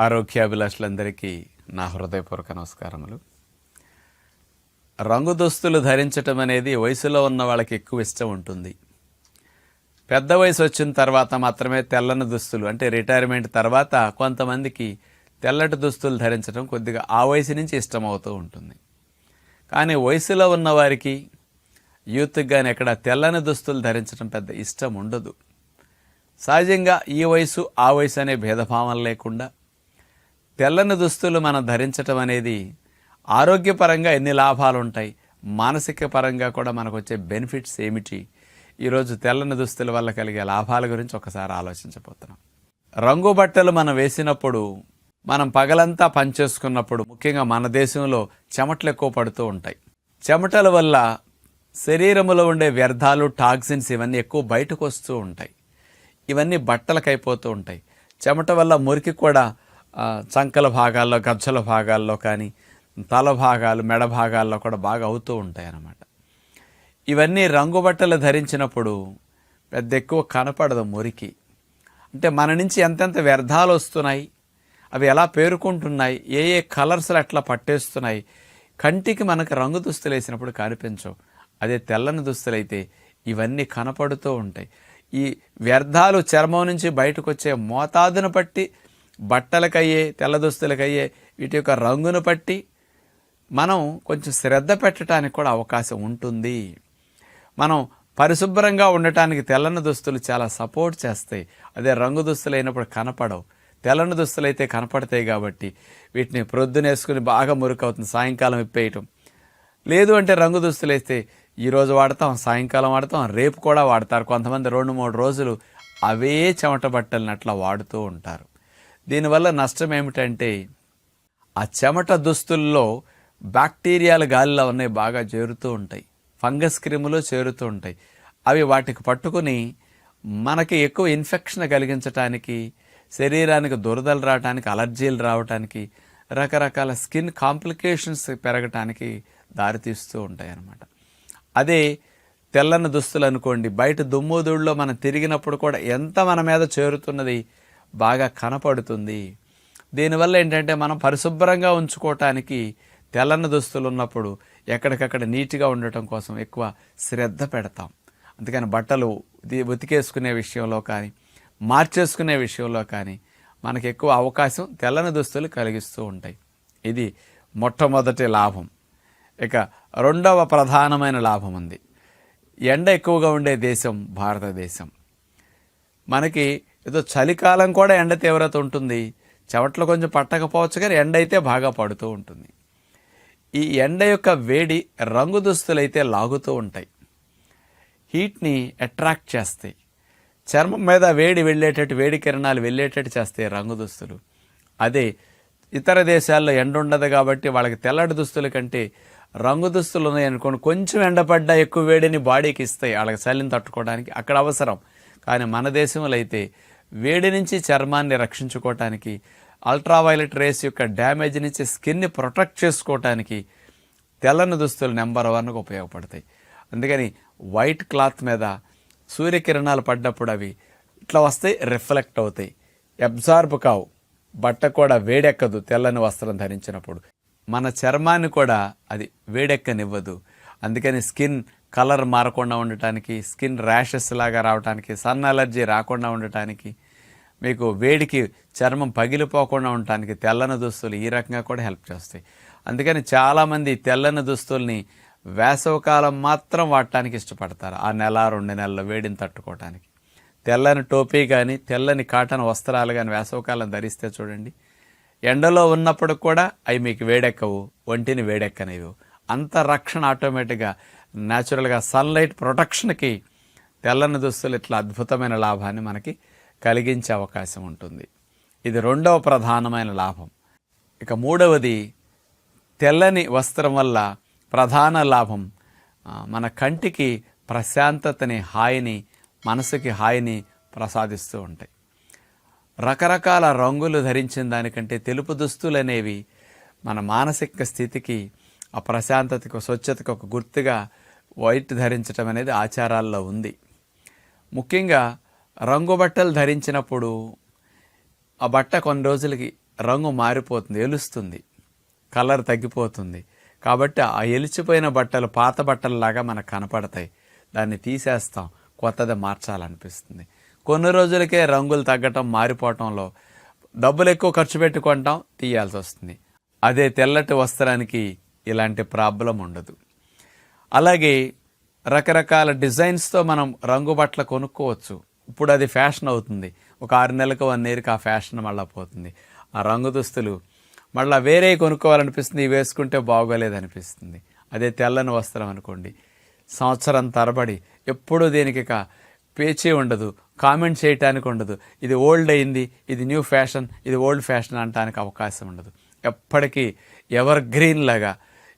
ఆరోగ్యాభిలాషులందరికీ నా హృదయపూర్వక నమస్కారములు. రంగు దుస్తులు ధరించటం అనేది వయసులో ఉన్న వాళ్ళకి ఎక్కువ ఇష్టం ఉంటుంది. పెద్ద వయసు వచ్చిన తర్వాత మాత్రమే తెల్లని దుస్తులు అంటే రిటైర్మెంట్ తర్వాత కొంతమందికి తెల్లటి దుస్తులు ధరించడం కొద్దిగా ఆ వయసు నుంచి ఇష్టమవుతూ ఉంటుంది. కానీ వయసులో ఉన్నవారికి యూత్కి కానీ ఎక్కడ తెల్లని దుస్తులు ధరించడం పెద్ద ఇష్టం ఉండదు. సహజంగా ఈ వయసు ఆ వయసు అనే భేదభావం లేకుండా తెల్లని దుస్తులు మనం ధరించటం అనేది ఆరోగ్యపరంగా ఎన్ని లాభాలు ఉంటాయి మానసిక పరంగా కూడా మనకు వచ్చే బెనిఫిట్స్ ఏమిటి ఈరోజు తెల్లని దుస్తుల వల్ల కలిగే లాభాల గురించి ఒకసారి ఆలోచించబోతున్నాం. రంగు బట్టలు మనం వేసినప్పుడు మనం పగలంతా పనిచేసుకున్నప్పుడు ముఖ్యంగా మన దేశంలో చెమటలు ఎక్కువ పడుతూ ఉంటాయి. చెమటల వల్ల శరీరంలో ఉండే వ్యర్థాలు టాక్సిన్స్ ఇవన్నీ ఎక్కువ బయటకు వస్తూ ఉంటాయి. ఇవన్నీ బట్టలకు అయిపోతూ ఉంటాయి. చెమట వల్ల మురికి కూడా చంకల భాగాల్లో గజ్జల భాగాల్లో కానీ తల భాగాలు మెడ భాగాల్లో కూడా బాగా అవుతూ ఉంటాయి అన్నమాట ఇవన్నీ రంగు బట్టలు ధరించినప్పుడు పెద్ద ఎక్కువ కనపడదు మురికి. అంటే మన నుంచి ఎంతెంత వ్యర్థాలు వస్తున్నాయి అవి ఎలా పేరుకుంటున్నాయి ఏ ఏ కలర్స్లు అట్లా పట్టేస్తున్నాయి కంటికి మనకు రంగు దుస్తులు వేసినప్పుడు కనిపించవు. అదే తెల్లని దుస్తులైతే ఇవన్నీ కనపడుతూ ఉంటాయి. ఈ వ్యర్థాలు చర్మం నుంచి బయటకు వచ్చే మోతాదును బట్టి బట్టలకయ్యే తెల్ల దుస్తులకయ్యే వీటి యొక్క రంగును బట్టి మనం కొంచెం శ్రద్ధ పెట్టడానికి కూడా అవకాశం ఉంటుంది. మనం పరిశుభ్రంగా ఉండటానికి తెల్లని దుస్తులు చాలా సపోర్ట్ చేస్తాయి. అదే రంగు దుస్తులు అయినప్పుడు కనపడవు. తెల్లని దుస్తులు అయితే కనపడతాయి కాబట్టి వీటిని ప్రొద్దునేసుకుని బాగా మురుకవుతుంది సాయంకాలం ఇప్పేయటం. లేదు అంటే రంగు దుస్తులు వేస్తే ఈరోజు వాడతాం సాయంకాలం వాడతాం రేపు కూడా వాడతారు. కొంతమంది రెండు మూడు రోజులు అవే చెమట బట్టలను అట్లా వాడుతూ ఉంటారు. దీనివల్ల నష్టం ఏమిటంటే ఆ చెమట దుస్తుల్లో బ్యాక్టీరియాలు గాలిలో ఉన్నాయి బాగా చేరుతూ ఉంటాయి. ఫంగస్ క్రిములు చేరుతూ ఉంటాయి. అవి వాటికి పట్టుకుని మనకి ఎక్కువ ఇన్ఫెక్షన్ కలిగించటానికి శరీరానికి దురదలు రావడానికి అలర్జీలు రావటానికి రకరకాల స్కిన్ కాంప్లికేషన్స్ పెరగటానికి దారితీస్తూ ఉంటాయి అన్నమాట అదే తెల్లని దుస్తులు అనుకోండి బయట దుమ్ము మనం తిరిగినప్పుడు కూడా ఎంత మన మీద చేరుతున్నది బాగా కనపడుతుంది. దీనివల్ల ఏంటంటే మనం పరిశుభ్రంగా ఉంచుకోవటానికి తెల్లని దుస్తులు ఉన్నప్పుడు ఎక్కడికక్కడ నీట్గా ఉండటం కోసం ఎక్కువ శ్రద్ధ పెడతాం. అందుకని బట్టలు ఉతికేసుకునే విషయంలో కానీ మార్చేసుకునే విషయంలో కానీ మనకు ఎక్కువ అవకాశం తెల్లని దుస్తులు కలిగిస్తూ ఉంటాయి. ఇది మొట్టమొదటి లాభం. ఇక రెండవ ప్రధానమైన లాభం ఉంది. ఎండ ఎక్కువగా ఉండే దేశం భారతదేశం. మనకి ఏదో చలికాలం కూడా ఎండ తీవ్రత ఉంటుంది. చెమట్లు కొంచెం పట్టకపోవచ్చు కానీ ఎండ అయితే బాగా పడుతూ ఉంటుంది. ఈ ఎండ యొక్క వేడి రంగు దుస్తులైతే లాగుతూ ఉంటాయి. హీట్ని అట్రాక్ట్ చేస్తాయి. చర్మం మీద వేడి వెళ్ళేటట్టు వేడి కిరణాలు వెళ్ళేటట్టు చేస్తాయి రంగు దుస్తులు. అదే ఇతర దేశాల్లో ఎండ ఉండదు కాబట్టి వాళ్ళకి తెల్లటి దుస్తుల కంటే రంగు దుస్తులు ఉన్నాయనుకోండి కొంచెం ఎండపడ్డా ఎక్కువ వేడిని బాడీకి ఇస్తాయి. వాళ్ళకి చలిని తట్టుకోవడానికి అక్కడ అవసరం. కానీ మన దేశంలో అయితే వేడి నుంచి చర్మాన్ని రక్షించుకోవటానికి అల్ట్రావైలెట్ రేస్ యొక్క డ్యామేజ్ నుంచి స్కిన్ని ప్రొటెక్ట్ చేసుకోవటానికి తెల్లని దుస్తులు నెంబర్ వన్గా ఉపయోగపడతాయి. అందుకని వైట్ క్లాత్ మీద సూర్యకిరణాలు పడ్డప్పుడు అవి ఇట్లా వస్తాయి రిఫ్లెక్ట్ అవుతాయి. అబ్జార్బ్ కావు బట్ట కూడా వేడెక్కదు తెల్లని వస్త్రం ధరించినప్పుడు. మన చర్మాన్ని కూడా అది వేడెక్కనివ్వదు. అందుకని స్కిన్ కలర్ మారకుండా ఉండటానికి స్కిన్ ర్యాషెస్ లాగా రావడానికి సన్ అలర్జీ రాకుండా ఉండటానికి మీకు వేడికి చర్మం పగిలిపోకుండా ఉండటానికి తెల్లని దుస్తులు ఈ రకంగా కూడా హెల్ప్ చేస్తాయి. అందుకని చాలామంది తెల్లని దుస్తుల్ని వేసవకాలం మాత్రం వాడటానికి ఇష్టపడతారు. ఆ నెల రెండు నెలల వేడిని తట్టుకోవటానికి. తెల్లని టోపీ కానీ తెల్లని కాటన్ వస్త్రాలు కానీ వేసవకాలం ధరిస్తే చూడండి ఎండలో ఉన్నప్పుడు కూడా అవి మీకు వేడెక్కవు ఒంటిని వేడెక్కనివ్వు అంత రక్షణ ఆటోమేటిక్గా న్యాచురల్గా సన్లైట్ ప్రొటెక్షన్కి తెల్లని దుస్తులు ఇట్లా అద్భుతమైన లాభాన్ని మనకి కలిగించే అవకాశం ఉంటుంది. ఇది రెండవ ప్రధానమైన లాభం. ఇక మూడవది తెల్లని వస్త్రం వల్ల ప్రధాన లాభం మన కంటికి ప్రశాంతతని హాయిని మనసుకి హాయిని ప్రసాదిస్తూ ఉంటాయి. రకరకాల రంగులు ధరించిన దానికంటే తెలుపు దుస్తులు అనేవి మన మానసిక స్థితికి ఆ ప్రశాంతతకు స్వచ్ఛతకు ఒక గుర్తుగా వైట్ ధరించటం అనేది ఆచారాల్లో ఉంది. ముఖ్యంగా రంగు బట్టలు ధరించినప్పుడు ఆ బట్ట కొన్ని రోజులకి రంగు మారిపోతుంది ఎలుస్తుంది కలర్ తగ్గిపోతుంది. కాబట్టి ఆ ఎలిచిపోయిన బట్టలు పాత బట్టలలాగా మనకు కనపడతాయి. దాన్ని తీసేస్తాం కొత్తది మార్చాలనిపిస్తుంది. కొన్ని రోజులకే రంగులు తగ్గటం మారిపోవటంలో డబ్బులు ఎక్కువ ఖర్చు పెట్టుకుంటాం తీయాల్సి వస్తుంది. అదే తెల్లటి వస్త్రానికి ఇలాంటి ప్రాబ్లం ఉండదు. అలాగే రకరకాల డిజైన్స్తో మనం రంగు బట్టలు కొనుక్కోవచ్చు. ఇప్పుడు అది ఫ్యాషన్ అవుతుంది. ఒక ఆరు నెలలకు వన్ ఇయర్కి ఆ ఫ్యాషన్ మళ్ళీ పోతుంది. ఆ రంగు దుస్తులు మళ్ళీ వేరే కొనుక్కోవాలనిపిస్తుంది. ఇవి వేసుకుంటే బాగోలేదనిపిస్తుంది. అదే తెల్లని వస్త్రం అనుకోండి. సంవత్సరం తరబడి ఎప్పుడూ దీనికి ఇక పేచీ ఉండదు. కామెంట్ చేయటానికి ఉండదు. ఇది ఓల్డ్ అయింది ఇది న్యూ ఫ్యాషన్ ఇది ఓల్డ్ ఫ్యాషన్ అనడానికి అవకాశం ఉండదు. ఎప్పటికీ ఎవర్ గ్రీన్ లాగా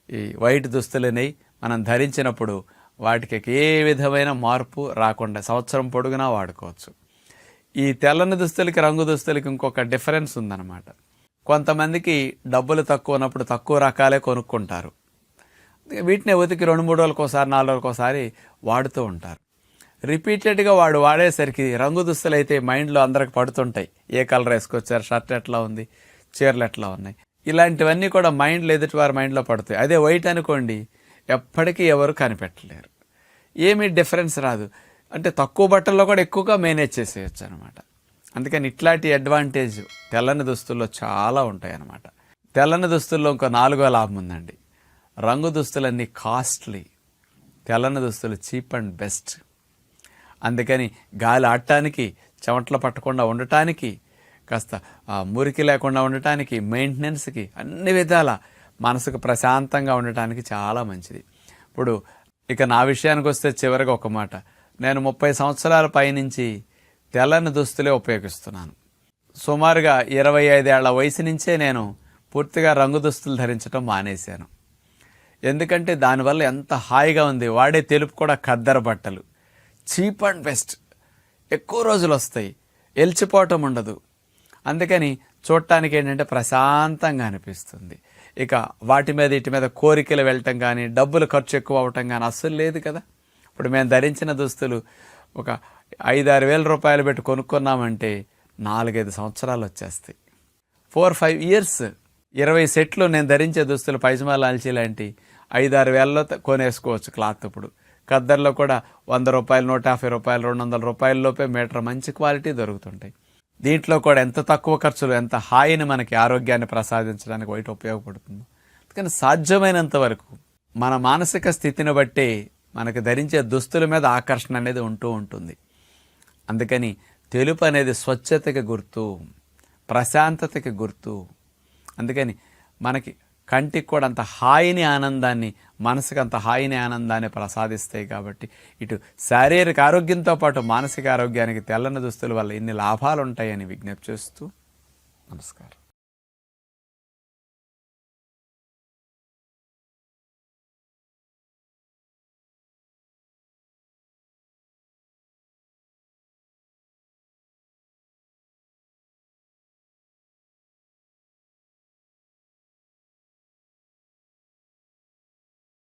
ఈ వైట్ దుస్తులని మనం ధరించినప్పుడు వాటికి ఏ విధమైన మార్పు రాకుండా సంవత్సరం పొడుగునా వాడుకోవచ్చు. ఈ తెల్లని దుస్తులకి రంగు దుస్తులకి ఇంకొక డిఫరెన్స్ ఉందన్నమాట. కొంతమందికి డబ్బులు తక్కువ ఉన్నప్పుడు తక్కువ రకాలే కొనుక్కుంటారు. వీటిని ఉతికి రెండు మూడు రోజులకు ఒకసారి నాలుగు రోజులకు ఒకసారి వాడుతూ ఉంటారు. రిపీటెడ్గా వాడు వాడేసరికి రంగు దుస్తులు అయితే మైండ్లో అందరికి పడుతుంటాయి. ఏ కలర్ వేసుకొచ్చారు షర్ట్ ఎట్లా ఉంది చీరలు ఎట్లా ఉన్నాయి. ఇలాంటివన్నీ కూడా మైండ్లో ఎదుటి వారి మైండ్లో పడతాయి. అదే వైట్ అనుకోండి ఎప్పటికీ ఎవరు కనిపెట్టలేరు. ఏమీ డిఫరెన్స్ రాదు. అంటే తక్కువ బట్టల్లో కూడా ఎక్కువగా మేనేజ్ చేసేయచ్చు అనమాట అందుకని ఇట్లాంటి అడ్వాంటేజ్ తెల్లని దుస్తుల్లో చాలా ఉంటాయి అన్నమాట తెల్లని దుస్తుల్లో ఇంకో నాలుగో లాభం ఉందండి. రంగు దుస్తులన్నీ కాస్ట్లీ. తెల్లని దుస్తులు చీప్ అండ్ బెస్ట్. అందుకని గాలి ఆడటానికి చెమట్లు పట్టకుండా ఉండటానికి కాస్త మురికి లేకుండా ఉండటానికి మెయింటెనెన్స్కి అన్ని విధాల మనసుకు ప్రశాంతంగా ఉండటానికి చాలా మంచిది. ఇప్పుడు ఇక నా విషయానికి వస్తే చివరిగా ఒక మాట. నేను ముప్పై సంవత్సరాల పైనుంచి తెల్లని దుస్తులే ఉపయోగిస్తున్నాను. సుమారుగా ఇరవై ఐదేళ్ళ వయసు నుంచే నేను పూర్తిగా రంగు దుస్తులు ధరించడం మానేశాను. ఎందుకంటే దానివల్ల ఎంత హాయిగా ఉంది వాడే తెలుపు కూడా కద్దర బట్టలు. Cheap and best. ఎక్కువ రోజులు వస్తాయి. ఎల్చిపోవటం ఉండదు. అందుకని చూడటానికి ఏంటంటే ప్రశాంతంగా అనిపిస్తుంది. ఇక వాటి మీద ఇటు మీద కోరికలు వెళ్ళటం కానీ డబ్బులు ఖర్చు ఎక్కువ అవటం కానీ అస్సలు లేదు కదా. ఇప్పుడు మేము ధరించిన దుస్తులు ఒక ఐదారు వేల రూపాయలు పెట్టి కొనుక్కున్నామంటే నాలుగైదు సంవత్సరాలు వచ్చేస్తాయి. ఫోర్ ఫైవ్ ఇయర్స్ ఇరవై సెట్లు నేను ధరించే దుస్తులు పైజమా లాల్చీ లాంటి ఐదారు వేలలో కొనేసుకోవచ్చు క్లాత్ ఇప్పుడు. ఖద్దర్లో కూడా వంద రూపాయలు నూట యాభై రూపాయలు రెండు వందల రూపాయల లోపే మీటర్ మంచి క్వాలిటీ దొరుకుతుంటాయి. దీంట్లో కూడా ఎంత తక్కువ ఖర్చులు ఎంత హాయిని మనకి ఆరోగ్యాన్ని ప్రసాదించడానికి వైట్ ఉపయోగపడుతుంది. అందుకని సాధ్యమైనంత వరకు మన మానసిక స్థితిని బట్టి మనకు ధరించే దుస్తుల మీద ఆకర్షణ అనేది ఉంటూ ఉంటుంది. అందుకని తెలుపు అనేది స్వచ్ఛతకి గుర్తు ప్రశాంతతకి గుర్తు. అందుకని మనకి కంటికి కూడా అంత హాయిని ఆనందాన్ని మనసుకు అంత హాయిని ఆనందాన్ని ప్రసాదిస్తాయి కాబట్టి ఇటు శారీరక ఆరోగ్యంతో పాటు మానసిక ఆరోగ్యానికి తెల్లని దుస్తుల వల్ల ఇన్ని లాభాలు ఉంటాయని విజ్ఞప్తి చేస్తూ నమస్కారం.